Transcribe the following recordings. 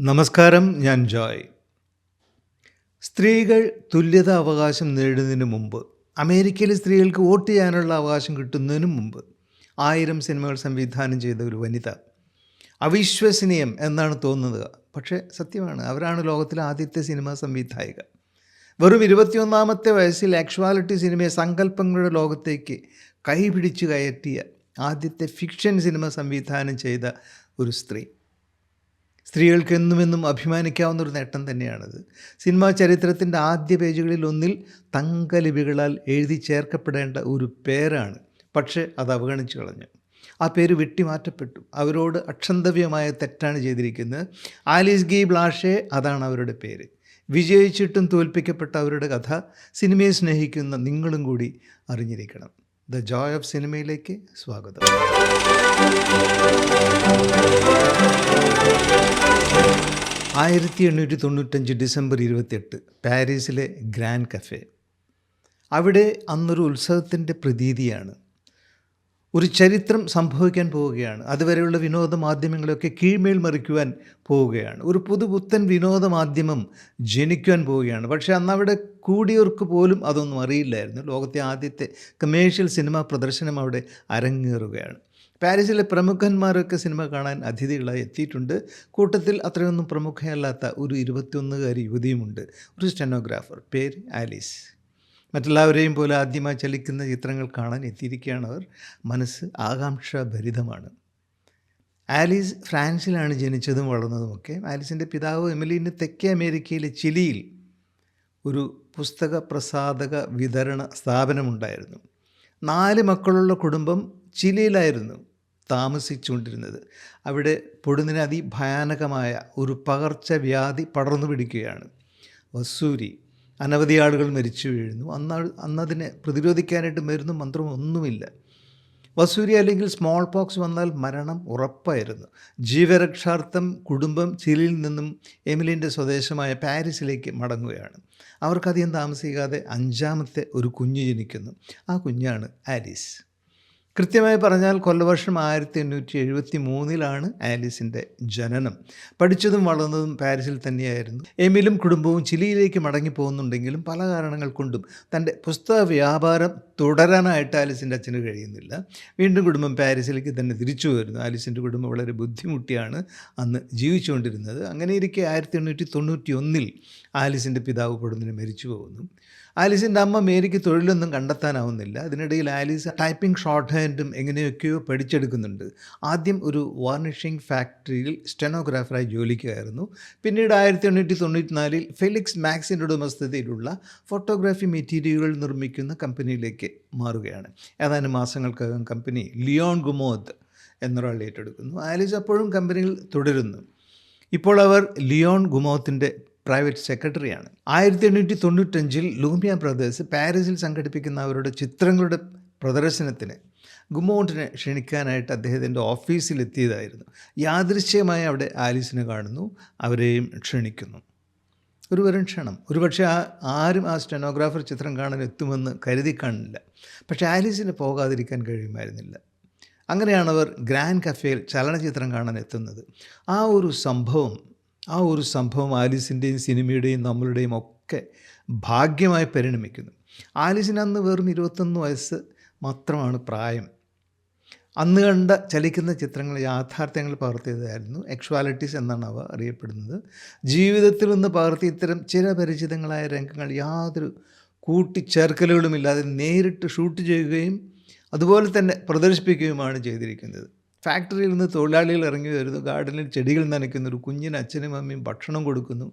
നമസ്കാരം ഞാൻ ജോയ്. സ്ത്രീകൾ തുല്യത അവകാശം നേടുന്നതിന് മുമ്പ് അമേരിക്കയിലെ സ്ത്രീകൾക്ക് വോട്ട് ചെയ്യാനുള്ള അവകാശം കിട്ടുന്നതിനും മുമ്പ് ആയിരം സിനിമകൾ സംവിധാനം ചെയ്ത ഒരു വനിത. അവിശ്വസനീയം എന്നാണ് തോന്നുന്നത്. പക്ഷേ സത്യമാണ് അവരാണ് ലോകത്തിലെ ആദ്യത്തെ സിനിമാ സംവിധായിക. വെറും ഇരുപത്തിയൊന്നാമത്തെ വയസ്സിൽ ആക്ച്വാലിറ്റി സിനിമയെ സങ്കല്പങ്ങളുടെ ലോകത്തേക്ക് കൈപിടിച്ച് കയറ്റിയ ആദ്യത്തെ ഫിക്ഷൻ സിനിമ സംവിധാനം ചെയ്ത ഒരു സ്ത്രീ. സ്ത്രീകൾക്ക് എന്നുമെന്നും അഭിമാനിക്കാവുന്ന ഒരു നേട്ടം തന്നെയാണത്. സിനിമാ ചരിത്രത്തിന്റെ ആദ്യ പേജുകളിൽ ഒന്നിൽ തങ്കലിപികളാൽ എഴുതി ചേർക്കപ്പെടേണ്ട ഒരു പേരാണ്. പക്ഷേ അത് അവഗണിച്ചു കളഞ്ഞു. ആ പേര് വെട്ടിമാറ്റപ്പെട്ടു. അവരോട് അക്ഷന്തവ്യമായ തെറ്റാണ് ചെയ്തിരിക്കുന്നത്. ആലീസ് ഗി ബ്ലാഷെ അതാണ് അവരുടെ പേര്. വിജയിച്ചിട്ടും തോൽപ്പിക്കപ്പെട്ട അവരുടെ കഥ സിനിമയെ സ്നേഹിക്കുന്ന നിങ്ങളും കൂടി അറിഞ്ഞിരിക്കണം. ദ ജോയ് ഓഫ് സിനിമയിലേക്ക് സ്വാഗതം. ആയിരത്തി എണ്ണൂറ്റി തൊണ്ണൂറ്റഞ്ച് ഡിസംബർ ഇരുപത്തിയെട്ട് പാരീസിലെ ഗ്രാൻഡ് കഫേ. അവിടെ അന്നൊരു ഉത്സവത്തിന്റെ പ്രതീതിയാണ് ഒരു ചരിത്രം സംഭവിക്കാൻ പോവുകയാണ്. അതുവരെയുള്ള വിനോദ മാധ്യമങ്ങളെയൊക്കെ കീഴ്മേൽ മറിക്കുവാൻ പോവുകയാണ്. ഒരു പുതുപുത്തൻ വിനോദ മാധ്യമം ജനിക്കുവാൻ പോവുകയാണ്. പക്ഷേ അന്നവിടെ കൂടിയവർക്ക് പോലും അതൊന്നും അറിയില്ലായിരുന്നു. ലോകത്തെ ആദ്യത്തെ കമേഴ്ഷ്യൽ സിനിമ പ്രദർശനം അവിടെ അരങ്ങേറുകയാണ്. പാരീസിലെ പ്രമുഖന്മാരൊക്കെ സിനിമ കാണാൻ അതിഥികളായി എത്തിയിട്ടുണ്ട്. കൂട്ടത്തിൽ അത്രയൊന്നും പ്രമുഖയല്ലാത്ത ഒരു ഇരുപത്തിയൊന്നുകാരി യുവതിയുമുണ്ട്. ഒരു സ്റ്റെനോഗ്രാഫർ പേര് ആലീസ്. മറ്റെല്ലാവരെയും പോലെ ആദ്യമായി ചലിക്കുന്ന ചിത്രങ്ങൾ കാണാൻ എത്തിയിരിക്കുകയാണ് അവർ. മനസ്സ് ആകാംക്ഷാഭരിതമാണ്. ആലീസ് ഫ്രാൻസിലാണ് ജനിച്ചതും വളർന്നതുമൊക്കെ. ആലീസിന്റെ പിതാവ് എമിലിന് തെക്കേ അമേരിക്കയിലെ ചിലിയിൽ ഒരു പുസ്തക പ്രസാധക വിതരണ സ്ഥാപനമുണ്ടായിരുന്നു. നാല് മക്കളുള്ള കുടുംബം ചിലിയിലായിരുന്നു താമസിച്ചുകൊണ്ടിരുന്നത്. അവിടെ പൊടുന്നിന് അതിഭയാനകമായ ഒരു പകർച്ചവ്യാധി പടർന്നു പിടിക്കുകയാണ് വസൂരി അനവധി ആളുകൾ മരിച്ചു വീഴുന്നു. അന്ന് അന്നതിനെ പ്രതിരോധിക്കാനായിട്ട് മരുന്നും മന്ത്രവും ഒന്നുമില്ല. വസൂരി അല്ലെങ്കിൽ സ്മോൾ പോക്സ് വന്നാൽ മരണം ഉറപ്പായിരുന്നു. ജീവരക്ഷാർത്ഥം കുടുംബം ചിലിയിൽ നിന്നും എമിലിന്റെ സ്വദേശമായ പാരീസിലേക്ക് മടങ്ങുകയാണ്. അവർക്കധികം താമസിക്കാതെ അഞ്ചാമത്തെ ഒരു കുഞ്ഞ് ജനിക്കുന്നു. ആ കുഞ്ഞാണ് ആലീസ് കൃത്യമായി പറഞ്ഞാൽ കൊല്ലവർഷം ആയിരത്തി എണ്ണൂറ്റി എഴുപത്തി മൂന്നിലാണ് ആലീസിന്റെ ജനനം. പഠിച്ചതും വളർന്നതും പാരീസിൽ തന്നെയായിരുന്നു. എമിലും കുടുംബവും ചിലിയിലേക്ക് മടങ്ങി പോകുന്നുണ്ടെങ്കിലും പല കാരണങ്ങൾ കൊണ്ടും തന്റെ പുസ്തക വ്യാപാരം തുടരാനായിട്ട് ആലീസിന്റെ അച്ഛന് കഴിയുന്നില്ല. വീണ്ടും കുടുംബം പാരീസിലേക്ക് തന്നെ തിരിച്ചു വരുന്നു. ആലീസിന്റെ കുടുംബം വളരെ ബുദ്ധിമുട്ടിയാണ് അന്ന് ജീവിച്ചുകൊണ്ടിരുന്നത്. അങ്ങനെ ഇരിക്കെ ആയിരത്തി എണ്ണൂറ്റി തൊണ്ണൂറ്റി ഒന്നിൽ ആലീസിന്റെ പിതാവ് പെടുന്നതിന് മരിച്ചു പോകുന്നു. ആലിസിന്റെ അമ്മ മേരിക്ക് തൊഴിലൊന്നും കണ്ടെത്താനാവുന്നില്ല. അതിനിടയിൽ ആലിസ് ടൈപ്പിംഗ് ഷോർട്ട് ഹാൻഡും എങ്ങനെയൊക്കെയോ പഠിച്ചെടുക്കുന്നുണ്ട്. ആദ്യം ഒരു വാർണിഷിംഗ് ഫാക്ടറിയിൽ സ്റ്റെനോഗ്രാഫറായി ജോലിക്കായിരുന്നു. പിന്നീട് ആയിരത്തി എണ്ണൂറ്റി നാലിൽ ഫെലിക്സ് മാക്സിന്റെ ഉടമസ്ഥതയിലുള്ള ഫോട്ടോഗ്രാഫി മെറ്റീരിയലുകൾ നിർമ്മിക്കുന്ന കമ്പനിയിലേക്ക് മാറുകയാണ്. ഏതാനും മാസങ്ങൾക്കകം കമ്പനി ലിയോൺ ഗുമോദ് എന്നൊരാൾ ഏറ്റെടുക്കുന്നു. ആലിസ് അപ്പോഴും കമ്പനിയിൽ തുടരുന്നു. ഇപ്പോൾ അവർ ലിയോൺ ഗുമോത്തിന്റെ പ്രൈവറ്റ് സെക്രട്ടറിയാണ്. ആയിരത്തി എണ്ണൂറ്റി തൊണ്ണൂറ്റഞ്ചിൽ ലൂമിയ ബ്രദേഴ്സ് പാരീസിൽ സംഘടിപ്പിക്കുന്ന അവരുടെ ചിത്രങ്ങളുടെ പ്രദർശനത്തിന് ഗുമോണ്ടിനെ ക്ഷണിക്കാനായിട്ട് അദ്ദേഹത്തിന്റെ ഓഫീസിലെത്തിയതായിരുന്നു. യാദൃശ്യമായി അവിടെ ആലീസിനെ കാണുന്നു അവരെയും ക്ഷണിക്കുന്നു. ഒരു വരും ക്ഷണം. ഒരുപക്ഷെ ആ ആരും ആ സ്റ്റെനോഗ്രാഫർ ചിത്രം കാണാൻ എത്തുമെന്ന് കരുതി കാണില്ല. പക്ഷേ ആലീസിന് പോകാതിരിക്കാൻ കഴിയുമായിരുന്നില്ല. അങ്ങനെയാണ് അവർ ഗ്രാൻഡ് കഫേയിൽ ചലനചിത്രം കാണാൻ എത്തുന്നത്. ആ ഒരു സംഭവം ആ ഒരു സംഭവം ആലീസിന്റെയും സിനിമയുടെയും നമ്മളുടെയും ഒക്കെ ഭാഗ്യമായി പരിണമിക്കുന്നു. ആലീസിന് അന്ന് വെറും ഇരുപത്തൊന്ന് വയസ്സ് മാത്രമാണ് പ്രായം. അന്ന് കണ്ട ചലിക്കുന്ന ചിത്രങ്ങൾ യാഥാർത്ഥ്യങ്ങൾ പകർത്തിയതായിരുന്നു. എക്ഷ്വാലിറ്റീസ് എന്നാണ് അവ അറിയപ്പെടുന്നത്. ജീവിതത്തിൽ നിന്ന് പകർത്തിയ ഇത്തരം ചില പരിചിതങ്ങളായ രംഗങ്ങൾ യാതൊരു കൂട്ടിച്ചേർക്കലുകളുമില്ലാതെ നേരിട്ട് ഷൂട്ട് ചെയ്യുകയും അതുപോലെ തന്നെ പ്രദർശിപ്പിക്കുകയുമാണ് ചെയ്തിരിക്കുന്നത്. ഫാക്ടറിയിൽ നിന്ന് തൊഴിലാളികൾ ഇറങ്ങി വരുന്നു. ഗാർഡനിൽ ചെടികൾ നനയ്ക്കുന്നു. ഒരു കുഞ്ഞിന് അച്ഛനും അമ്മയും ഭക്ഷണം കൊടുക്കുന്നു.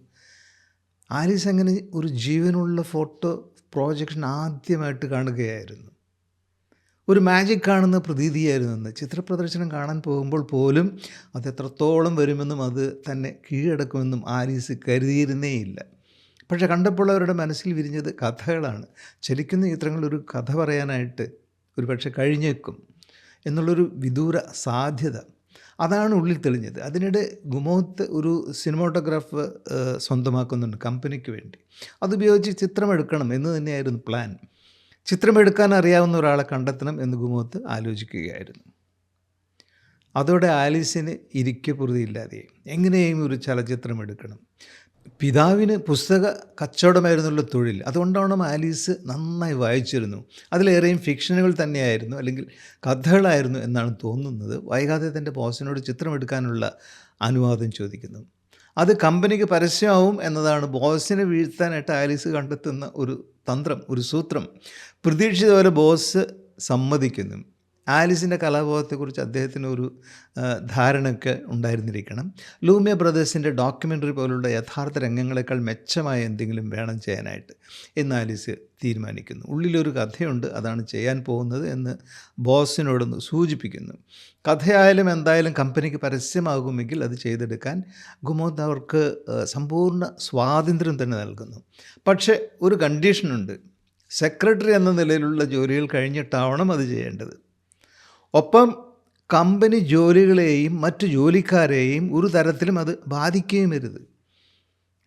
ആലീസ് അങ്ങനെ ഒരു ജീവനുള്ള ഫോട്ടോ പ്രോജക്ഷൻ ആദ്യമായിട്ട് കാണുകയായിരുന്നു. ഒരു മാജിക് കാണുന്ന പ്രതീതിയായിരുന്നു അന്ന്. ചിത്രപ്രദർശനം കാണാൻ പോകുമ്പോൾ പോലും അത് എത്രത്തോളം വരുമെന്നും അത് തന്നെ കീഴടക്കുമെന്നും ആലീസ് കരുതിയിരുന്നേയില്ല. പക്ഷെ കണ്ടപ്പോൾ അവരുടെ മനസ്സിൽ വിരിഞ്ഞത് കഥകളാണ്. ചലിക്കുന്ന ചിത്രങ്ങൾ ഒരു കഥ പറയാനായിട്ട് ഒരു പക്ഷേ കഴിഞ്ഞേക്കും. എന്നുള്ളൊരു വിദൂര സാധ്യത. അതാണ് ഉള്ളിൽ തെളിഞ്ഞത്. അതിനിടെ ഗുമോത്ത് ഒരു സിനിമോട്ടോഗ്രാഫ് സ്വന്തമാക്കുന്നുണ്ട് കമ്പനിക്ക് വേണ്ടി. അതുപയോഗിച്ച് ചിത്രമെടുക്കണം എന്ന് തന്നെയായിരുന്നു പ്ലാൻ. ചിത്രമെടുക്കാൻ അറിയാവുന്ന ഒരാളെ കണ്ടെത്തണം എന്ന് ഗുമോത്ത് ആലോചിക്കുകയായിരുന്നു. അതോടെ ആലീസിന് ഇരിക്കപ്പുറതിയില്ലാതെ എങ്ങനെയും ഒരു ചലച്ചിത്രം എടുക്കണം പിതാവിന് പുസ്തക കച്ചവടമായിരുന്നുള്ള തൊഴിൽ. അതുകൊണ്ടാണ് ആലീസ് നന്നായി വായിച്ചിരുന്നു. അതിലേറെയും ഫിക്ഷനുകൾ തന്നെയായിരുന്നു അല്ലെങ്കിൽ കഥകളായിരുന്നു എന്നാണ് തോന്നുന്നത്. വൈകാതെ തന്റെ ബോസിനോട് ചിത്രമെടുക്കാനുള്ള അനുവാദം ചോദിക്കുന്നു. അത് കമ്പനിക്ക് പരസ്യമാവും എന്നതാണ്. ബോസിനെ വീഴ്ത്താനായിട്ട് ആലീസ് കണ്ടെത്തുന്ന ഒരു തന്ത്രം ഒരു സൂത്രം. പ്രതീക്ഷിച്ച പോലെ ബോസ് സമ്മതിക്കുന്നു. ആലിസിന്റെ കലാബോധത്തെക്കുറിച്ച് അദ്ദേഹത്തിന് ഒരു ധാരണയൊക്കെ ഉണ്ടായിരുന്നിരിക്കണം. ലൂമിയ ബ്രദേഴ്സിന്റെ ഡോക്യുമെന്ററി പോലുള്ള യഥാർത്ഥ രംഗങ്ങളെക്കാൾ മെച്ചമായ എന്തെങ്കിലും വേണം ചെയ്യാനായിട്ട് എന്ന് ആലിസ് തീരുമാനിക്കുന്നു. ഉള്ളിലൊരു കഥയുണ്ട് അതാണ് ചെയ്യാൻ പോകുന്നത് എന്ന് ബോസിനോടൊന്ന് സൂചിപ്പിക്കുന്നു. കഥയായാലും എന്തായാലും കമ്പനിക്ക് പരസ്യമാകുമെങ്കിൽ അത് ചെയ്തെടുക്കാൻ ഗുമോദ് അവർക്ക് സമ്പൂർണ സ്വാതന്ത്ര്യം തന്നെ നൽകുന്നു. പക്ഷേ ഒരു കണ്ടീഷനുണ്ട്. സെക്രട്ടറി എന്ന നിലയിലുള്ള ജോലികൾ കഴിഞ്ഞിട്ടാവണം അത് ചെയ്യേണ്ടത്. ഒപ്പം കമ്പനി ജോലികളെയും മറ്റു ജോലിക്കാരെയും ഒരു തരത്തിലും അത് ബാധിക്കുകയും വരുത്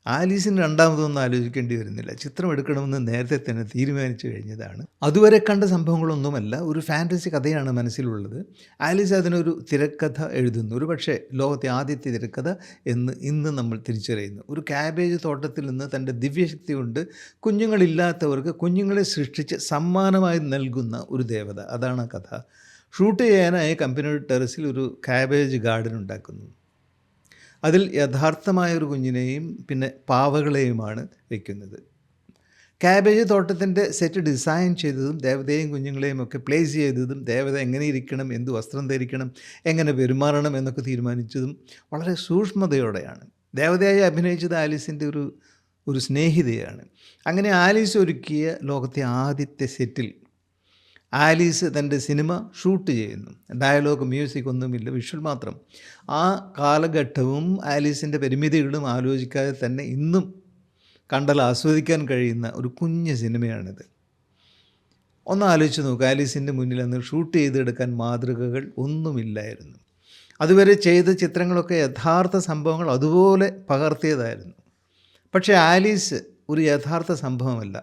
ആലീസിന് രണ്ടാമതൊന്നും ആലോചിക്കേണ്ടി വരുന്നില്ല. ചിത്രം എടുക്കണമെന്ന് നേരത്തെ തന്നെ തീരുമാനിച്ചു കഴിഞ്ഞതാണ്. അതുവരെ കണ്ട സംഭവങ്ങളൊന്നുമല്ല. ഒരു ഫാന്റസി കഥയാണ് മനസ്സിലുള്ളത്. ആലീസ് അതിനൊരു തിരക്കഥ എഴുതുന്നു. ഒരു പക്ഷേ ലോകത്തെ ആദ്യത്തെ തിരക്കഥ എന്ന് ഇന്ന് നമ്മൾ തിരിച്ചറിയുന്നു. ഒരു കാബേജ് തോട്ടത്തിൽ നിന്ന് തന്റെ ദിവ്യശക്തി കൊണ്ട് കുഞ്ഞുങ്ങളില്ലാത്തവർക്ക് കുഞ്ഞുങ്ങളെ സൃഷ്ടിച്ച് സമ്മാനമായി നൽകുന്ന ഒരു ദേവത. അതാണ് കഥ. ഷൂട്ട് ചെയ്യാനായി കമ്പനിയുടെ ടെറസിൽ ഒരു കാബേജ് ഗാർഡൻ ഉണ്ടാക്കുന്നു. അതിൽ യഥാർത്ഥമായ ഒരു കുഞ്ഞിനെയും പിന്നെ പാവകളെയുമാണ് വയ്ക്കുന്നത് കാബേജ് തോട്ടത്തിന്റെ സെറ്റ് ഡിസൈൻ ചെയ്തതും ദേവതയും കുഞ്ഞുങ്ങളെയും ഒക്കെ പ്ലേസ് ചെയ്തതും ദേവത എങ്ങനെ ഇരിക്കണം എന്ത് വസ്ത്രം ധരിക്കണം എങ്ങനെ പെരുമാറണം എന്നൊക്കെ തീരുമാനിച്ചതും വളരെ സൂക്ഷ്മതയോടെയാണ്. ദേവതയായി അഭിനയിച്ചത് ആലീസിന്റെ ഒരു ഒരു സ്നേഹിതയാണ്. അങ്ങനെ ആലീസ് ഒരുക്കിയ ലോകത്തെ ആദ്യത്തെ സെറ്റിൽ ആലീസ് തന്റെ സിനിമ ഷൂട്ട് ചെയ്യുന്നു. ഡയലോഗ് മ്യൂസിക് ഒന്നുമില്ല വിഷ്വൽ മാത്രം. ആ കാലഘട്ടവും ആലീസിന്റെ പരിമിതികളും ആലോചിക്കാതെ തന്നെ ഇന്നും കണ്ടാൽ ആസ്വദിക്കാൻ കഴിയുന്ന ഒരു കുഞ്ഞ് സിനിമയാണിത്. ഒന്ന് ആലോചിച്ച് നോക്കുക ആലീസിന്റെ മുന്നിൽ അന്ന് ഷൂട്ട് ചെയ്തെടുക്കാൻ മാതൃകകൾ ഒന്നുമില്ലായിരുന്നു. അതുവരെ ചെയ്ത ചിത്രങ്ങളൊക്കെ യഥാർത്ഥ സംഭവങ്ങൾ അതുപോലെ പകർത്തിയതായിരുന്നു. പക്ഷേ ആലീസ് ഒരു യഥാർത്ഥ സംഭവമല്ല.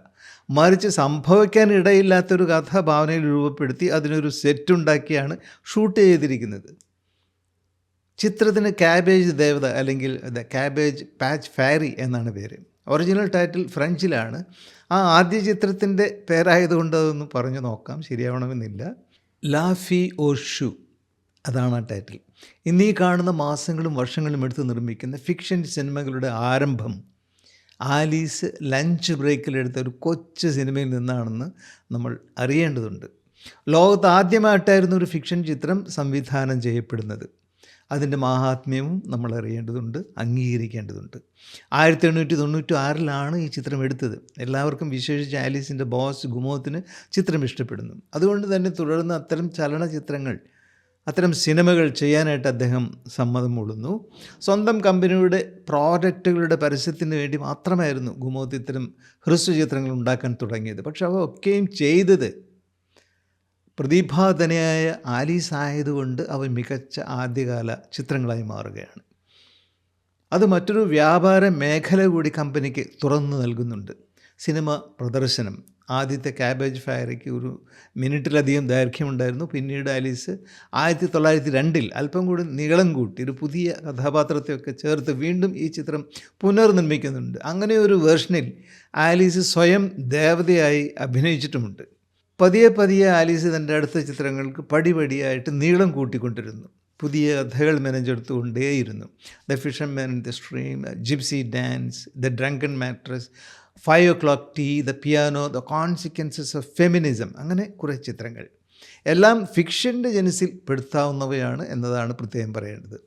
മറിച്ച് സംഭവിക്കാൻ ഇടയില്ലാത്തൊരു കഥ ഭാവനയിൽ രൂപപ്പെടുത്തി അതിനൊരു സെറ്റ് ഉണ്ടാക്കിയാണ് ഷൂട്ട് ചെയ്തിരിക്കുന്നത്. ചിത്രത്തിന് കാബേജ് ദേവത അല്ലെങ്കിൽ ദ കാബേജ് പാച്ച് ഫാരി എന്നാണ് പേര്. ഒറിജിനൽ ടൈറ്റിൽ ഫ്രഞ്ചിലാണ് ആ ആദ്യ ചിത്രത്തിന്റെ പേരായതുകൊണ്ട് അതൊന്ന് പറഞ്ഞു നോക്കാം. ശരിയാവണമെന്നില്ല. ലാഫി ഓ ഷു അതാണ് ആ ടൈറ്റിൽ ഇന്നീ കാണുന്ന മാസങ്ങളും വർഷങ്ങളും എടുത്ത് നിർമ്മിക്കുന്ന ഫിക്ഷൻ സിനിമകളുടെ ആരംഭം ആലീസ് ലഞ്ച് ബ്രേക്കിലെടുത്ത ഒരു കൊച്ചു സിനിമയിൽ നിന്നാണെന്ന് നമ്മൾ അറിയേണ്ടതുണ്ട്. ലോകത്ത് ആദ്യമായിട്ടായിരുന്നു ഒരു ഫിക്ഷൻ ചിത്രം സംവിധാനം ചെയ്യപ്പെടുന്നത്. അതിന്റെ മാഹാത്മ്യവും നമ്മൾ അറിയേണ്ടതുണ്ട് അംഗീകരിക്കേണ്ടതുണ്ട്. ആയിരത്തി എണ്ണൂറ്റി തൊണ്ണൂറ്റി ആറിലാണ് ഈ ചിത്രം എടുത്തത്. എല്ലാവർക്കും വിശേഷിച്ച് ആലീസിന്റെ ബോസ് ഗുമോത്തിന് ചിത്രം ഇഷ്ടപ്പെടുന്നു. അതുകൊണ്ട് തന്നെ തുടർന്ന് അത്തരം ചലനചിത്രങ്ങൾ അത്തരം സിനിമകൾ ചെയ്യാനായിട്ട് അദ്ദേഹം സമ്മതം മൂളുന്നു. സ്വന്തം കമ്പനിയുടെ പ്രോഡക്റ്റുകളുടെ പരസ്യത്തിന് വേണ്ടി മാത്രമായിരുന്നു ഗുമോത്തി ഇത്തരം ഹ്രസ്വ ചിത്രങ്ങൾ ഉണ്ടാക്കാൻ തുടങ്ങിയത്. പക്ഷെ അവ ഒക്കെയും ചെയ്തത് പ്രതിഭാധനയായ ആലീസ് ആയതുകൊണ്ട് അവ മികച്ച ആദ്യകാല ചിത്രങ്ങളായി മാറുകയാണ്. അത് മറ്റൊരു വ്യാപാര മേഖല കൂടി കമ്പനിക്ക് തുറന്നു നൽകുന്നുണ്ട്. സിനിമ പ്രദർശനം. ആദ്യത്തെ കാബേജ് ഫയറിക്ക് ഒരു മിനിറ്റിലധികം ദൈർഘ്യമുണ്ടായിരുന്നു. പിന്നീട് ആലീസ് ആയിരത്തി തൊള്ളായിരത്തി രണ്ടിൽ അല്പം കൂടി നീളം കൂട്ടി ഒരു പുതിയ കഥാപാത്രത്തെയൊക്കെ ചേർത്ത് വീണ്ടും ഈ ചിത്രം പുനർനിർമ്മിക്കുന്നുണ്ട്. അങ്ങനെ ഒരു വേർഷനിൽ ആലീസ് സ്വയം ദേവതയായി അഭിനയിച്ചിട്ടുമുണ്ട്. പതിയെ പതിയെ ആലീസ് തന്റെ അടുത്ത ചിത്രങ്ങൾക്ക് പടിപടിയായിട്ട് നീളം കൂട്ടിക്കൊണ്ടിരുന്നു. പുതിയ കഥകൾ മെനഞ്ഞെടുത്തുകൊണ്ടേയിരുന്നു. The fisherman the stream gypsy dance the drunken mattress five o'clock tea the piano the consequences of feminism അങ്ങനെ കുറേ ചിത്രങ്ങൾ. എല്ലാം ഫിക്ഷന്റെ ജനസിൽ പെടുത്താവുന്നവയാണ് എന്നതാണ് പ്രത്യേകം പറയേണ്ടത്.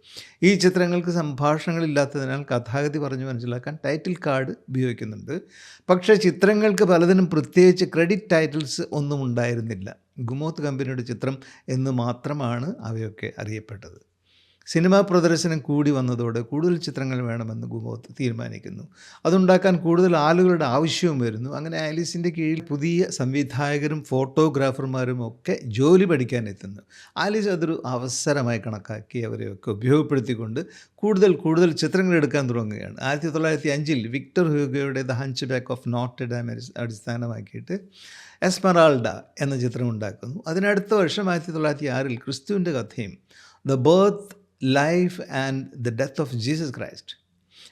ഈ ചിത്രങ്ങൾക്ക് സംഭാഷണങ്ങളില്ലാത്തതിനാൽ കഥാഗതി പറഞ്ഞു മനസ്സിലാക്കാൻ ടൈറ്റിൽ കാർഡ് ഉപയോഗിക്കുന്നുണ്ട്. പക്ഷേ ചിത്രങ്ങൾക്ക് പലതിനും പ്രത്യേകിച്ച് ക്രെഡിറ്റ് ടൈറ്റിൽസ് ഒന്നും ഉണ്ടായിരുന്നില്ല. ഗുമോത്ത് കമ്പനിയുടെ ചിത്രം എന്ന് മാത്രമാണ് അവയൊക്കെ അറിയപ്പെട്ടത്. സിനിമാ പ്രദർശനം കൂടി വന്നതോടെ കൂടുതൽ ചിത്രങ്ങൾ വേണമെന്ന് ഗുമോത്ത് തീരുമാനിക്കുന്നു. അതുണ്ടാക്കാൻ കൂടുതൽ ആളുകളുടെ ആവശ്യവും വരുന്നു. അങ്ങനെ ആലീസിന്റെ കീഴിൽ പുതിയ സംവിധായകരും ഫോട്ടോഗ്രാഫർമാരും ഒക്കെ ജോലി പഠിക്കാൻ എത്തുന്നു. ആലീസ് അതൊരു അവസരമായി കണക്കാക്കി അവരെയൊക്കെ ഉപയോഗപ്പെടുത്തിക്കൊണ്ട് കൂടുതൽ കൂടുതൽ ചിത്രങ്ങൾ എടുക്കാൻ തുടങ്ങുകയാണ്. ആയിരത്തി തൊള്ളായിരത്തി അഞ്ചിൽ Victor ഹ്യൂഗോയുടെ the hunchback of Notre Dame അടിസ്ഥാനമാക്കിയിട്ട് Esmeralda എന്ന ചിത്രം ഉണ്ടാക്കുന്നു. അതിനടുത്ത വർഷം ആയിരത്തി തൊള്ളായിരത്തി ആറിൽ ക്രിസ്തുവിന്റെ കഥയും the birth life and the death of Jesus Christ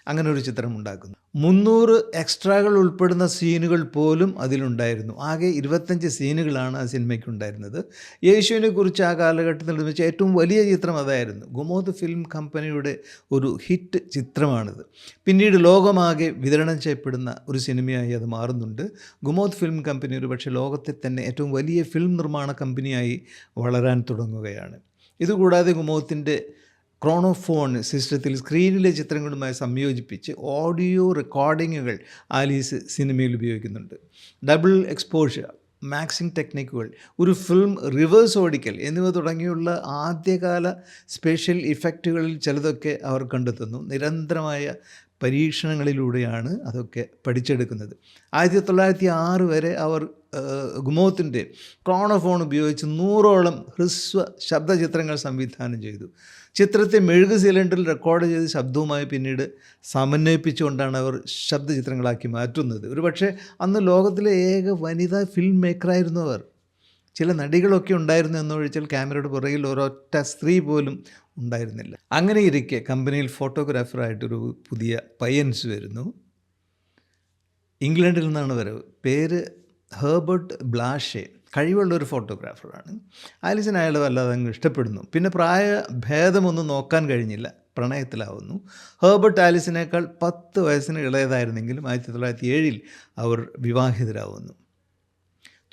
അങ്ങനെ ഒരു ചിത്രം ഉണ്ടാക്കുന്നു. മുന്നൂറ് എക്സ്ട്രാകൾ ഉൾപ്പെടുന്ന സീനുകൾ പോലും അതിലുണ്ടായിരുന്നു. ആകെ ഇരുപത്തഞ്ച് സീനുകളാണ് ആ സിനിമയ്ക്ക് ഉണ്ടായിരുന്നത്. യേശുവിനെ കുറിച്ച് ആ കാലഘട്ടത്തിൽ നിർമ്മിച്ച ഏറ്റവും വലിയ ചിത്രം അതായിരുന്നു. ഗുമോദ് ഫിലിം കമ്പനിയുടെ ഒരു ഹിറ്റ് ചിത്രമാണിത്. പിന്നീട് ലോകമാകെ വിതരണം ചെയ്യപ്പെടുന്ന ഒരു സിനിമയായി അത് മാറുന്നുണ്ട്. ഗുമോദ് ഫിലിം കമ്പനി ഒരു പക്ഷേ ലോകത്തെ തന്നെ ഏറ്റവും വലിയ ഫിലിം നിർമ്മാണ കമ്പനിയായി വളരാൻ തുടങ്ങുകയാണ്. ഇതുകൂടാതെ ഗുമോത്തിന്റെ ക്രോണോഫോൺ സിസ്റ്റത്തിൽ സ്ക്രീനിലെ ചിത്രങ്ങളുമായി സംയോജിപ്പിച്ച് ഓഡിയോ റെക്കോർഡിങ്ങുകൾ ആലീസ് സിനിമയിൽ ഉപയോഗിക്കുന്നുണ്ട്. ഡബിൾ എക്സ്പോഷർ മാക്സിംഗ് ടെക്നിക്കുകൾ ഒരു ഫിലിം റിവേഴ്സ് ഓടിക്കൽ എന്നിവ തുടങ്ങിയുള്ള ആദ്യകാല സ്പെഷ്യൽ ഇഫക്റ്റുകളിൽ ചിലതൊക്കെ അവർ കണ്ടെത്തുന്നു. നിരന്തരമായ പരീക്ഷണങ്ങളിലൂടെയാണ് അതൊക്കെ പഠിച്ചെടുക്കുന്നത്. ആയിരത്തി തൊള്ളായിരത്തി ആറ് വരെ അവർ ഗുമോത്തിന്റെ ക്രോണോഫോൺ ഉപയോഗിച്ച് നൂറോളം ഹ്രസ്വ ശബ്ദചിത്രങ്ങൾ സംവിധാനം ചെയ്തു. ചിത്രത്തെ മെഴുക് സിലിണ്ടറിൽ റെക്കോർഡ് ചെയ്ത് ശബ്ദവുമായി പിന്നീട് സമന്വയിപ്പിച്ചുകൊണ്ടാണ് അവർ ശബ്ദചിത്രങ്ങളാക്കി മാറ്റുന്നത്. ഒരു പക്ഷേ അന്ന് ലോകത്തിലെ ഏക വനിതാ ഫിലിം മേക്കറായിരുന്നു അവർ. ചില നടികളൊക്കെ ഉണ്ടായിരുന്നു എന്നൊഴിച്ചാൽ ക്യാമറയുടെ പുറകിൽ ഒരൊറ്റ സ്ത്രീ പോലും ഉണ്ടായിരുന്നില്ല. അങ്ങനെ ഇരിക്കെ കമ്പനിയിൽ ഫോട്ടോഗ്രാഫറായിട്ടൊരു പുതിയ പയ്യൻസ് വരുന്നു. ഇംഗ്ലണ്ടിൽ നിന്നാണ് വരവ്. പേര് ഹേബർട്ട് ബ്ലാഷെ. കഴിവുള്ള ഒരു ഫോട്ടോഗ്രാഫറാണ്. ആലിസൻ അയാൾ വല്ലാതെ അങ്ങ് ഇഷ്ടപ്പെടുന്നു. പിന്നെ പ്രായ ഭേദമൊന്നും നോക്കാൻ കഴിഞ്ഞില്ല. പ്രണയത്തിലാവുന്നു. ഹേർബർട്ട് ആലിസിനേക്കാൾ പത്ത് വയസ്സിന് ഇളയതായിരുന്നെങ്കിലും ആയിരത്തി തൊള്ളായിരത്തി ഏഴിൽ അവർ വിവാഹിതരാവുന്നു.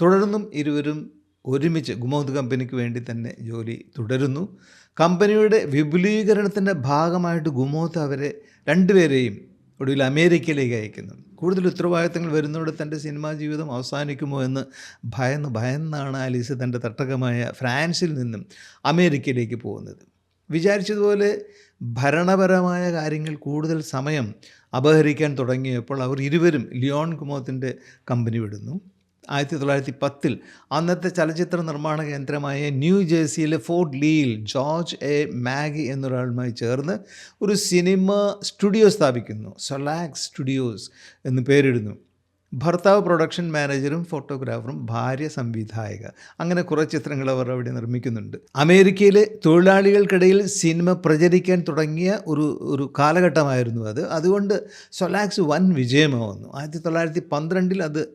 തുടർന്നും ഇരുവരും ഒരുമിച്ച് ഗുമോദ് കമ്പനിക്ക് വേണ്ടി തന്നെ ജോലി തുടരുന്നു. കമ്പനിയുടെ വിപുലീകരണത്തിന്റെ ഭാഗമായിട്ട് ഗുമോദ് അവരെ രണ്ടുപേരെയും ഒടുവിൽ അമേരിക്കയിലേക്ക് അയക്കുന്നു. കൂടുതൽ ഉത്തരവാദിത്തങ്ങൾ വരുന്നതോടെ തന്റെ സിനിമാ ജീവിതം അവസാനിക്കുമോ എന്ന് ഭയന്ന് ഭയന്നാണ് ആലീസ് തന്റെ തട്ടകമായ ഫ്രാൻസിൽ നിന്നും അമേരിക്കയിലേക്ക് പോകുന്നത്. വിചാരിച്ചതുപോലെ ഭരണപരമായ കാര്യങ്ങൾ കൂടുതൽ സമയം അപഹരിക്കാൻ തുടങ്ങിയപ്പോൾ അവർ ഇരുവരും ലിയോൺ കുമോത്തിന്റെ കമ്പനി വിടുന്നു. ആയിരത്തി തൊള്ളായിരത്തി പത്തിൽ അന്നത്തെ ചലച്ചിത്ര നിർമ്മാണ കേന്ദ്രമായ ന്യൂ ജേഴ്സിയിലെ ഫോർട്ട് ലീയിൽ ജോർജ് എ. മാഗി എന്നൊരാളുമായി ചേർന്ന് ഒരു സിനിമ സ്റ്റുഡിയോ സ്ഥാപിക്കുന്നു. സൊലാക്സ് സ്റ്റുഡിയോസ് എന്ന് പേരിടുന്നു. ഭർത്താവ് പ്രൊഡക്ഷൻ മാനേജറും ഫോട്ടോഗ്രാഫറും ഭാര്യ സംവിധായക. അങ്ങനെ കുറേ ചിത്രങ്ങൾ അവർ അവിടെ നിർമ്മിക്കുന്നുണ്ട്. അമേരിക്കയിലെ തൊഴിലാളികൾക്കിടയിൽ സിനിമ പ്രചരിക്കാൻ തുടങ്ങിയ ഒരു ഒരു കാലഘട്ടമായിരുന്നു അത്. അതുകൊണ്ട് സൊലാക്സ് വൻ വിജയമാവുന്നു. ആയിരത്തി തൊള്ളായിരത്തി പന്ത്രണ്ടിൽ അത്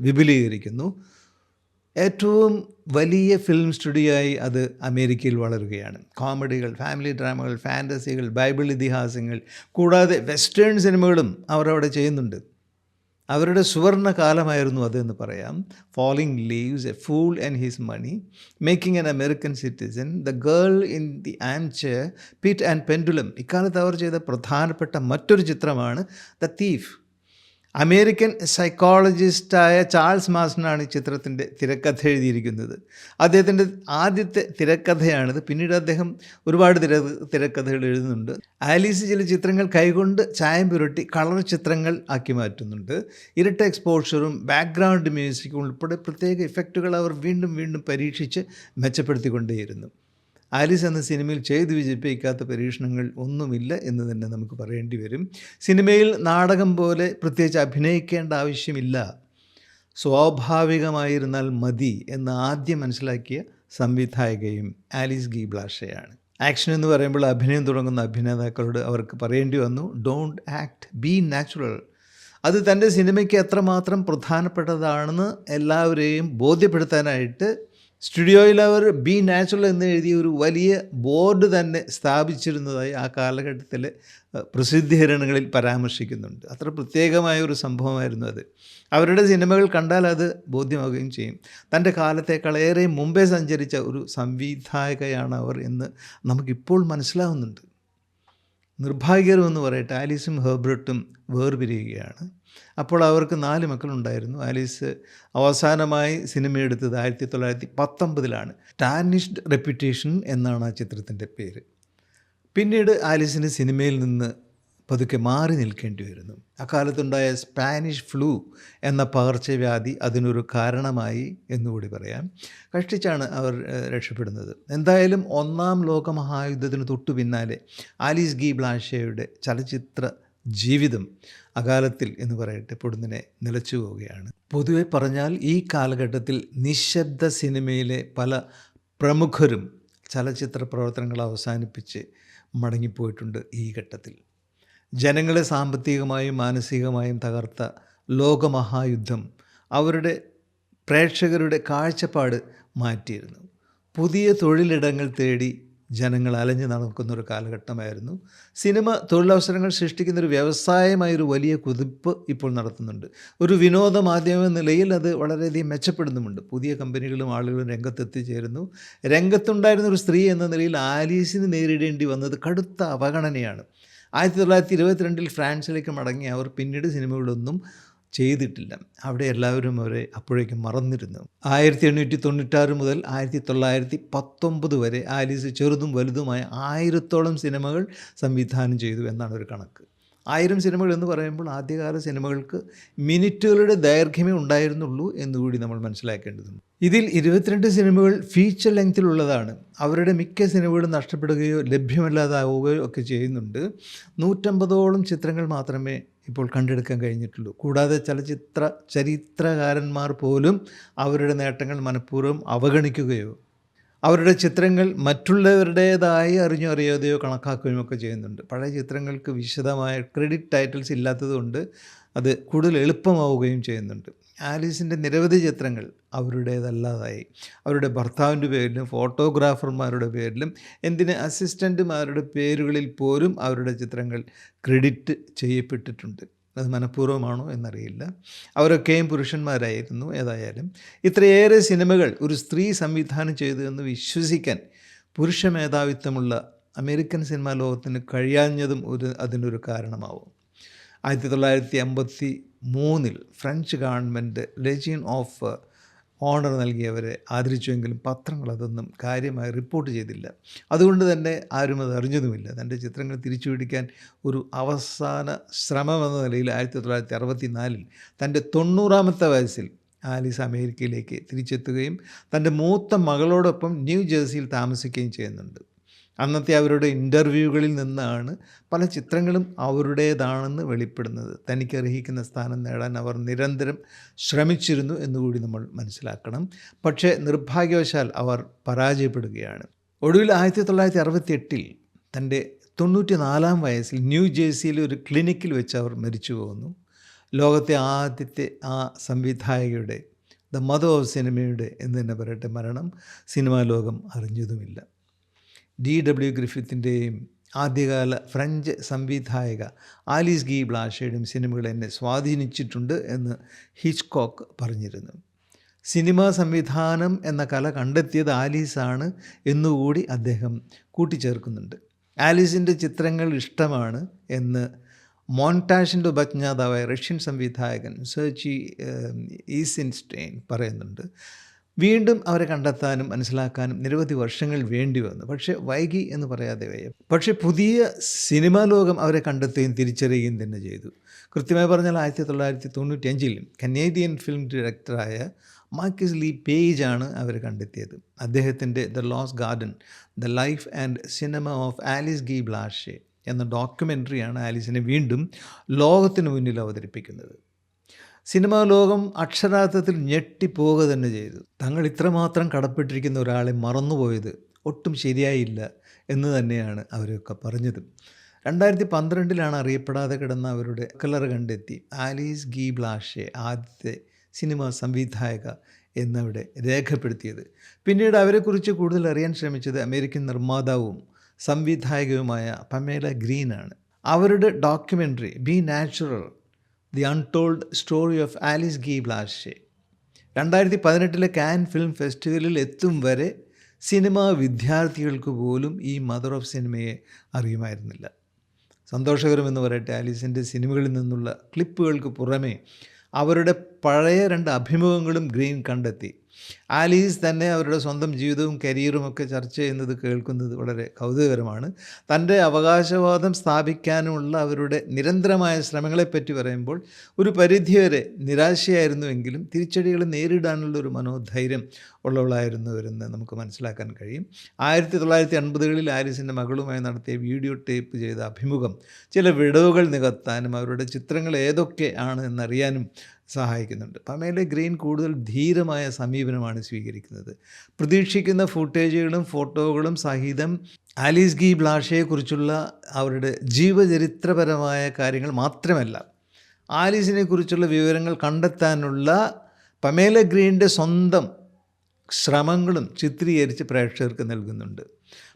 വിപുലീകരിക്കുന്നു. ഏറ്റവും വലിയ ഫിലിം സ്റ്റുഡിയോ ആയി അത് അമേരിക്കയിൽ വളരുകയാണ്. കോമഡികൾ ഫാമിലി ഡ്രാമകൾ ഫാന്റസികൾ ബൈബിൾ ഇതിഹാസങ്ങൾ കൂടാതെ വെസ്റ്റേൺ സിനിമകളും അവർ അവിടെ ചെയ്യുന്നുണ്ട്. അവരുടെ സുവർണ കാലമായിരുന്നു അതെന്ന് പറയാം. Falling leaves a fool and his money making an American citizen the girl in the armchair pit and pendulum ഇക്കാലത്ത് അവർ ചെയ്ത പ്രധാനപ്പെട്ട മറ്റൊരു ചിത്രമാണ് ദ തീഫ് അമേരിക്കൻ സൈക്കോളജിസ്റ്റായ ചാൾസ് മാസനാണ് ഈ ചിത്രത്തിന്റെ തിരക്കഥ എഴുതിയിരിക്കുന്നത്. അദ്ദേഹത്തിന്റെ ആദ്യത്തെ തിരക്കഥയാണിത്. പിന്നീട് അദ്ദേഹം ഒരുപാട് തിര തിരക്കഥകൾ എഴുതുന്നുണ്ട്. ആലീസ് ചില ചിത്രങ്ങൾ കൈകൊണ്ട് ചായം പുരട്ടി കളർ ചിത്രങ്ങൾ ആക്കി മാറ്റുന്നുണ്ട്. ഇരട്ട എക്സ്പോഷറും ബാക്ക്ഗ്രൗണ്ട് മ്യൂസിക്കും ഉൾപ്പെടെ പ്രത്യേക ഇഫക്റ്റുകൾ അവർ വീണ്ടും വീണ്ടും പരീക്ഷിച്ച് മെച്ചപ്പെടുത്തിക്കൊണ്ടേയിരുന്നു. ആലിസ് എന്ന സിനിമയിൽ ചെയ്തു വിജയിപ്പിക്കാത്ത പരീക്ഷണങ്ങൾ ഒന്നുമില്ല എന്ന് തന്നെ നമുക്ക് പറയേണ്ടി വരും. സിനിമയിൽ നാടകം പോലെ പ്രത്യേകിച്ച് അഭിനയിക്കേണ്ട ആവശ്യമില്ല. സ്വാഭാവികമായിരുന്നാൽ മതി എന്ന് ആദ്യം മനസ്സിലാക്കിയ സംവിധായകയും ആലിസ് ഗി ബ്ലാഷയാണ്. ആക്ഷൻ എന്ന് പറയുമ്പോൾ അഭിനയം തുടങ്ങുന്ന അഭിനേതാക്കളോട് അവർക്ക് പറയേണ്ടി വന്നു ഡോണ്ട് ആക്ട് ബി നാച്ചുറൽ അത് തന്റെ സിനിമയ്ക്ക് എത്രമാത്രം പ്രധാനപ്പെട്ടതാണെന്ന് എല്ലാവരെയും ബോധ്യപ്പെടുത്താനായിട്ട് സ്റ്റുഡിയോയിൽ അവർ ബി നാച്ചുറൽ എന്ന് എഴുതിയ ഒരു വലിയ ബോർഡ് തന്നെ സ്ഥാപിച്ചിരുന്നതായി ആ കാലഘട്ടത്തിലെ പ്രസിദ്ധീകരണങ്ങളിൽ പരാമർശിക്കുന്നുണ്ട്. അത്ര പ്രത്യേകമായ ഒരു സംഭവമായിരുന്നു അത്. അവരുടെ സിനിമകൾ കണ്ടാൽ അത് ബോധ്യമാവുകയും ചെയ്യും. തന്റെ കാലത്തേക്കാളേറെ മുമ്പേ സഞ്ചരിച്ച ഒരു സംവിധായകയാണ് അവർ എന്ന് നമുക്കിപ്പോൾ മനസ്സിലാവുന്നുണ്ട്. നിർഭാഗ്യകരമെന്ന് പറയട്ടെ ആലീസും ഹെർബ്രട്ടും വേർപിരിയുകയാണ്. അപ്പോൾ അവർക്ക് നാല് മക്കളുണ്ടായിരുന്നു. ആലീസ് അവസാനമായി സിനിമ എടുത്തത് ആയിരത്തി തൊള്ളായിരത്തി പത്തൊമ്പതിലാണ് ടാനിഷ്ഡ് റെപ്യൂട്ടേഷൻ എന്നാണ് ആ ചിത്രത്തിന്റെ പേര്. പിന്നീട് ആലീസിന് സിനിമയിൽ നിന്ന് പതുക്കെ മാറി നിൽക്കേണ്ടി വരുന്നു. അക്കാലത്തുണ്ടായ സ്പാനിഷ് ഫ്ലൂ എന്ന പകർച്ചവ്യാധി അതിനൊരു കാരണമായി എന്നുകൂടി പറയാം. കഷ്ടിച്ചാണ് അവർ രക്ഷപ്പെടുന്നത്. എന്തായാലും ഒന്നാം ലോകമഹായുദ്ധത്തിന് തൊട്ടു പിന്നാലെ ആലീസ് ഗി ബ്ലാഷയുടെ ചലച്ചിത്ര ജീവിതം അകാലത്തിൽ എന്ന് പറയട്ടെ പൊടുന്നിനെ നിലച്ചു പോവുകയാണ്. പൊതുവെ പറഞ്ഞാൽ ഈ കാലഘട്ടത്തിൽ നിശബ്ദ സിനിമയിലെ പല പ്രമുഖരും ചലച്ചിത്ര പ്രവർത്തനങ്ങൾ അവസാനിപ്പിച്ച് മടങ്ങിപ്പോയിട്ടുണ്ട് ഈ ഘട്ടത്തിൽ. ജനങ്ങളെ സാമ്പത്തികമായും മാനസികമായും തകർത്ത ലോകമഹായുദ്ധം അവരുടെ പ്രേക്ഷകരുടെ കാഴ്ചപ്പാട് മാറ്റിയിരുന്നു. പുതിയ തൊഴിലിടങ്ങൾ തേടി ജനങ്ങൾ അലഞ്ഞു നടക്കുന്ന ഒരു കാലഘട്ടമായിരുന്നു. സിനിമ തൊഴിലവസരങ്ങൾ സൃഷ്ടിക്കുന്ന ഒരു വ്യവസായമായ ഒരു വലിയ കുതിപ്പ് ഇപ്പോൾ നടത്തുന്നുണ്ട്. ഒരു വിനോദ മാധ്യമ നിലയിൽ അത് വളരെയധികം മെച്ചപ്പെടുന്നുമുണ്ട്. പുതിയ കമ്പനികളും ആളുകളും രംഗത്തെത്തിച്ചേരുന്നു. രംഗത്തുണ്ടായിരുന്ന ഒരു സ്ത്രീ എന്ന നിലയിൽ ആലീസിന് നേരിടേണ്ടി വന്നത് കടുത്ത അവഗണനയാണ്. ആയിരത്തി തൊള്ളായിരത്തി ഇരുപത്തിരണ്ടിൽ ഫ്രാൻസിലേക്ക് മടങ്ങി അവർ പിന്നീട് സിനിമകളൊന്നും ചെയ്തിട്ടില്ല. അവിടെ എല്ലാവരും അവരെ അപ്പോഴേക്കും മറന്നിരുന്നു. ആയിരത്തി എണ്ണൂറ്റി തൊണ്ണൂറ്റാറ് മുതൽ ആയിരത്തി തൊള്ളായിരത്തി പത്തൊമ്പത് വരെ ആലീസ് ചെറുതും വലുതുമായ ആയിരത്തോളം സിനിമകൾ സംവിധാനം ചെയ്തു എന്നാണ് ഒരു കണക്ക്. ആയിരം സിനിമകൾ എന്ന് പറയുമ്പോൾ ആദ്യകാല സിനിമകൾക്ക് മിനിറ്റുകളുടെ ദൈർഘ്യമേ ഉണ്ടായിരുന്നുള്ളൂ എന്നുകൂടി നമ്മൾ മനസ്സിലാക്കേണ്ടതുണ്ട്. ഇതിൽ ഇരുപത്തിരണ്ട് സിനിമകൾ ഫീച്ചർ ലെങ്തിലുള്ളതാണ് അവരുടെ മിക്ക സിനിമകളും നഷ്ടപ്പെടുകയോ ലഭ്യമല്ലാതാവുകയോ ഒക്കെ ചെയ്യുന്നുണ്ട്. നൂറ്റമ്പതോളം ചിത്രങ്ങൾ മാത്രമേ ഇപ്പോൾ കണ്ടെടുക്കാൻ കഴിഞ്ഞിട്ടുള്ളൂ. കൂടാതെ ചലച്ചിത്ര ചരിത്രകാരന്മാർ പോലും അവരുടെ നേട്ടങ്ങൾ മനഃപൂർവം അവഗണിക്കുകയോ അവരുടെ ചിത്രങ്ങൾ മറ്റുള്ളവരുടേതായി അറിഞ്ഞോ അറിയാതെയോ കണക്കാക്കുകയും ഒക്കെ ചെയ്യുന്നുണ്ട്. പഴയ ചിത്രങ്ങൾക്ക് വിശദമായ ക്രെഡിറ്റ് ടൈറ്റിൽസ് ഇല്ലാത്തതുകൊണ്ട് അത് കൂടുതൽ എളുപ്പമാവുകയും ചെയ്യുന്നുണ്ട്. ആലീസിന്റെ നിരവധി ചിത്രങ്ങൾ അവരുടേതല്ലാതായി. അവരുടെ ഭർത്താവിന്റെ പേരിലും ഫോട്ടോഗ്രാഫർമാരുടെ പേരിലും എന്തിന് അസിസ്റ്റന്റുമാരുടെ പേരുകളിൽ പോലും അവരുടെ ചിത്രങ്ങൾ ക്രെഡിറ്റ് ചെയ്യപ്പെട്ടിട്ടുണ്ട്. അത് മനഃപൂർവമാണോ എന്നറിയില്ല. അവരൊക്കെയും പുരുഷന്മാരായിരുന്നു ഏതായാലും. ഇത്രയേറെ സിനിമകൾ ഒരു സ്ത്രീ സംവിധാനം ചെയ്തു എന്ന് വിശ്വസിക്കാൻ പുരുഷ മേധാവിത്വമുള്ള അമേരിക്കൻ സിനിമാ ലോകത്തിന് കഴിയാഞ്ഞതും ഒരു അതിനൊരു കാരണമാവും. ആയിരത്തി തൊള്ളായിരത്തി അമ്പത്തി മൂന്നിൽ French government Legion of Honour നൽകിയവരെ ആദരിച്ചുവെങ്കിലും പത്രങ്ങൾ അതൊന്നും കാര്യമായി റിപ്പോർട്ട് ചെയ്തില്ല. അതുകൊണ്ട് തന്നെ ആരും അത് അറിഞ്ഞതുമില്ല. തന്റെ ചിത്രങ്ങൾ തിരിച്ചു പിടിക്കാൻ ഒരു അവസാന ശ്രമമെന്ന നിലയിൽ ആയിരത്തി തൊള്ളായിരത്തി അറുപത്തി നാലിൽ തന്റെ തൊണ്ണൂറാമത്തെ വയസ്സിൽ ആലിസ് അമേരിക്കയിലേക്ക് തിരിച്ചെത്തുകയും തന്റെ മൂത്ത മകളോടൊപ്പം ന്യൂ ജേഴ്സിയിൽ താമസിക്കുകയും ചെയ്യുന്നുണ്ട്. അന്നത്തെ അവരുടെ ഇന്റർവ്യൂകളിൽ നിന്നാണ് പല ചിത്രങ്ങളും അവരുടേതാണെന്ന് വെളിപ്പെടുന്നത്. തനിക്ക് അർഹിക്കുന്ന സ്ഥാനം നേടാൻ അവർ നിരന്തരം ശ്രമിച്ചിരുന്നു എന്നുകൂടി നമ്മൾ മനസ്സിലാക്കണം. പക്ഷേ നിർഭാഗ്യവശാൽ അവർ പരാജയപ്പെടുകയാണ്. ഒടുവിൽ ആയിരത്തി തൊള്ളായിരത്തി അറുപത്തി എട്ടിൽ തന്റെ തൊണ്ണൂറ്റി നാലാം വയസ്സിൽ ന്യൂ ജേഴ്സിയിലെ ഒരു ക്ലിനിക്കിൽ വെച്ച് അവർ മരിച്ചു പോകുന്നു ലോകത്തെ ആദ്യത്തെ ആ സംവിധായകയുടെ ദ മദർ ഓഫ് സിനിമയുടെ എന്ന് തന്നെ പറയട്ടെ മരണം സിനിമാ ലോകം അറിഞ്ഞതുമില്ല. ഡി ഡബ്ല്യു ഗ്രിഫിത്തിന്റെയും ആദ്യകാല ഫ്രഞ്ച് സംവിധായക ആലീസ് ഗി ബ്ലാഷയുടെയും സിനിമകൾ എന്നെ സ്വാധീനിച്ചിട്ടുണ്ട് എന്ന് ഹിച്ച്കോക്ക് പറഞ്ഞിരുന്നു. സിനിമാ സംവിധാനം എന്ന കല കണ്ടെത്തിയത് ആലീസാണ് എന്നുകൂടി അദ്ദേഹം കൂട്ടിച്ചേർക്കുന്നുണ്ട്. ആലീസിന്റെ ചിത്രങ്ങൾ ഇഷ്ടമാണ് എന്ന് മോൺടാഷിന്റെ ഉപജ്ഞാതാവായ റഷ്യൻ സംവിധായകൻ സെർച്ചി ഈസിൻസ്റ്റൈൻ പറയുന്നുണ്ട്. വീണ്ടും അവരെ കണ്ടെത്താനും മനസ്സിലാക്കാനും നിരവധി വർഷങ്ങൾ വേണ്ടി വന്നു. പക്ഷേ വൈകി എന്ന് പറയാതെ വയ്യ. പക്ഷേ പുതിയ സിനിമാ ലോകം അവരെ കണ്ടെത്തുകയും തിരിച്ചറിയുകയും തന്നെ ചെയ്തു. കൃത്യമായി പറഞ്ഞാൽ ആയിരത്തി തൊള്ളായിരത്തി തൊണ്ണൂറ്റി അഞ്ചിൽ കനേഡിയൻ ഫിലിം ഡയറക്ടറായ മാർക്കിസ് ലീ പേജ് ആണ് അവർ കണ്ടെത്തിയത്. അദ്ദേഹത്തിന്റെ the lost garden the life and cinema of Alice Guy Blache എന്ന ഡോക്യുമെന്ററിയാണ് ആലിസിനെ വീണ്ടും ലോകത്തിന് മുന്നിൽ അവതരിപ്പിക്കുന്നത്. സിനിമാ ലോകം അക്ഷരാർത്ഥത്തിൽ ഞെട്ടിപ്പോവുക തന്നെ ചെയ്തു. തങ്ങൾ ഇത്രമാത്രം കടപ്പെട്ടിരിക്കുന്ന ഒരാളെ മറന്നുപോയത് ഒട്ടും ശരിയായില്ല എന്ന് തന്നെയാണ് അവരൊക്കെ പറഞ്ഞത്. രണ്ടായിരത്തി പന്ത്രണ്ടിലാണ് അറിയപ്പെടാതെ കിടന്ന അവരുടെ കളർ കണ്ടെത്തി. ആലീസ് ഗീ ബ്ലാഷെ ആദ്യത്തെ സിനിമ സംവിധായക എന്നവിടെ രേഖപ്പെടുത്തിയത്. പിന്നീട് അവരെക്കുറിച്ച് കൂടുതൽ അറിയാൻ ശ്രമിച്ചത് അമേരിക്കൻ നിർമ്മാതാവും സംവിധായകവുമായ പമേല ഗ്രീനാണ്. അവരുടെ documentary be natural the untold story of Alice Guy Blache രണ്ടായിരത്തി പതിനെട്ടിലെ കാൻ ഫിലിം ഫെസ്റ്റിവലിൽ എത്തും വരെ സിനിമാ വിദ്യാർത്ഥികൾക്ക് പോലും ഈ മദർ ഓഫ് സിനിമയെ അറിയുമായിരുന്നില്ല. സന്തോഷകരമെന്ന് പറയട്ടെ ആലീസിന്റെ സിനിമകളിൽ നിന്നുള്ള ക്ലിപ്പുകൾക്ക് പുറമേ അവരുടെ പഴയ രണ്ട് അഭിമുഖങ്ങളും ഗ്രീൻ കണ്ടെത്തി. ആലീസ് തന്നെ അവരുടെ സ്വന്തം ജീവിതവും കരിയറും ഒക്കെ ചർച്ച ചെയ്യുന്നത് കേൾക്കുന്നത് വളരെ കൗതുകകരമാണ്. തന്റെ അവകാശവാദം സ്ഥാപിക്കാനുള്ള അവരുടെ നിരന്തരമായ ശ്രമങ്ങളെപ്പറ്റി പറയുമ്പോൾ ഒരു പരിധിവരെ നിരാശയായിരുന്നുവെങ്കിലും തിരിച്ചടികൾ നേരിടാനുള്ള ഒരു മനോധൈര്യം ഉള്ളവളായിരുന്നുവരെന്ന് നമുക്ക് മനസ്സിലാക്കാൻ കഴിയും. ആയിരത്തി തൊള്ളായിരത്തി അൻപതുകളിൽ ആലീസിന്റെ മകളുമായി നടത്തിയ വീഡിയോ ടേപ്പ് ചെയ്ത അഭിമുഖം ചില വിടവുകൾ നികത്താനും അവരുടെ ചിത്രങ്ങൾ ഏതൊക്കെ ആണ് എന്നറിയാനും സഹായിക്കുന്നുണ്ട്. പമേലെ ഗ്രീൻ കൂടുതൽ ധീരമായ സമീപനമാണ് സ്വീകരിക്കുന്നത്. പ്രതീക്ഷിക്കുന്ന ഫുട്ടേജുകളും ഫോട്ടോകളും സഹിതം ആലീസ് ഗി ബ്ലാഷയെക്കുറിച്ചുള്ള അവരുടെ ജീവചരിത്രപരമായ കാര്യങ്ങൾ മാത്രമല്ല ആലീസിനെ കുറിച്ചുള്ള വിവരങ്ങൾ കണ്ടെത്താനുള്ള പമേല ഗ്രീന്റെ സ്വന്തം ശ്രമങ്ങളും ചിത്രീകരിച്ച് പ്രേക്ഷകർക്ക് നൽകുന്നുണ്ട്.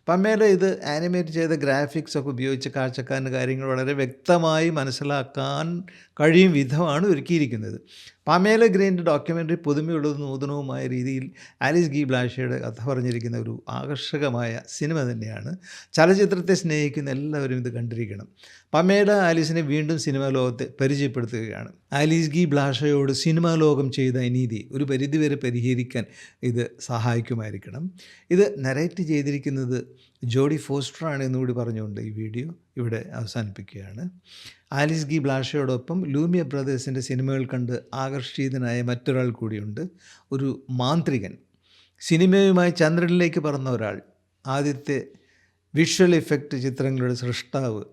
പമേല ഇത് ആനിമേറ്റ് ചെയ്ത ഗ്രാഫിക്സ് ഒക്കെ ഉപയോഗിച്ച് കാഴ്ചക്കാരന് കാര്യങ്ങൾ വളരെ വ്യക്തമായി മനസ്സിലാക്കാൻ കഴിയും വിധമാണ് ഒരുക്കിയിരിക്കുന്നത്. പമേല ഗ്രീന്റെ ഡോക്യുമെന്ററി പുതുമയുള്ളതും നൂതനവുമായ രീതിയിൽ ആലിസ് ഗി ബ്ലാഷയുടെ കഥ പറഞ്ഞിരിക്കുന്ന ഒരു ആകർഷകമായ സിനിമ തന്നെയാണ്. ചലച്ചിത്രത്തെ സ്നേഹിക്കുന്ന എല്ലാവരും ഇത് കണ്ടിരിക്കണം. പമേല ആലീസിനെ വീണ്ടും സിനിമാ ലോകത്തെ പരിചയപ്പെടുത്തുകയാണ്. ആലീസ് ഗി ബ്ലാഷയോട് സിനിമാ ലോകം ചെയ്ത അനീതി ഒരു പരിധിവരെ പരിഹരിക്കാൻ ഇത് സഹായിക്കുമായിരിക്കണം. ഇത് നരേറ്റ് ചെയ്തിരിക്കുന്നത് ജോഡി ഫോസ്റ്റർ ഫോസ്റ്ററാണ് എന്നുകൂടി പറഞ്ഞുകൊണ്ട് ഈ വീഡിയോ ഇവിടെ അവസാനിപ്പിക്കുകയാണ്. ആലിസ് ഗി ബ്ലാഷയോടൊപ്പം ലൂമിയ ബ്രദേഴ്സിന്റെ സിനിമകൾ കണ്ട് ആകർഷിതനായ മറ്റൊരാൾ കൂടിയുണ്ട്. ഒരു മാന്ത്രികൻ. സിനിമയുമായി ചന്ദ്രനിലേക്ക് പറന്ന ഒരാൾ. ആദ്യത്തെ വിഷ്വൽ ഇഫക്റ്റ് ചിത്രങ്ങളുടെ സൃഷ്ടാവ്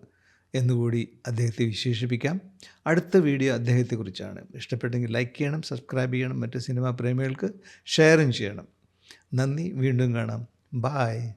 എന്നുകൂടി അദ്ദേഹത്തെ വിശേഷിപ്പിക്കാം. അടുത്ത വീഡിയോ അദ്ദേഹത്തെക്കുറിച്ചാണ് ഇഷ്ടപ്പെട്ടെങ്കിൽ ലൈക്ക് ചെയ്യണം സബ്സ്ക്രൈബ് ചെയ്യണം മറ്റ് സിനിമാ പ്രേമികൾക്ക് ഷെയറും ചെയ്യണം. നന്ദി വീണ്ടും കാണാം. ബായ്.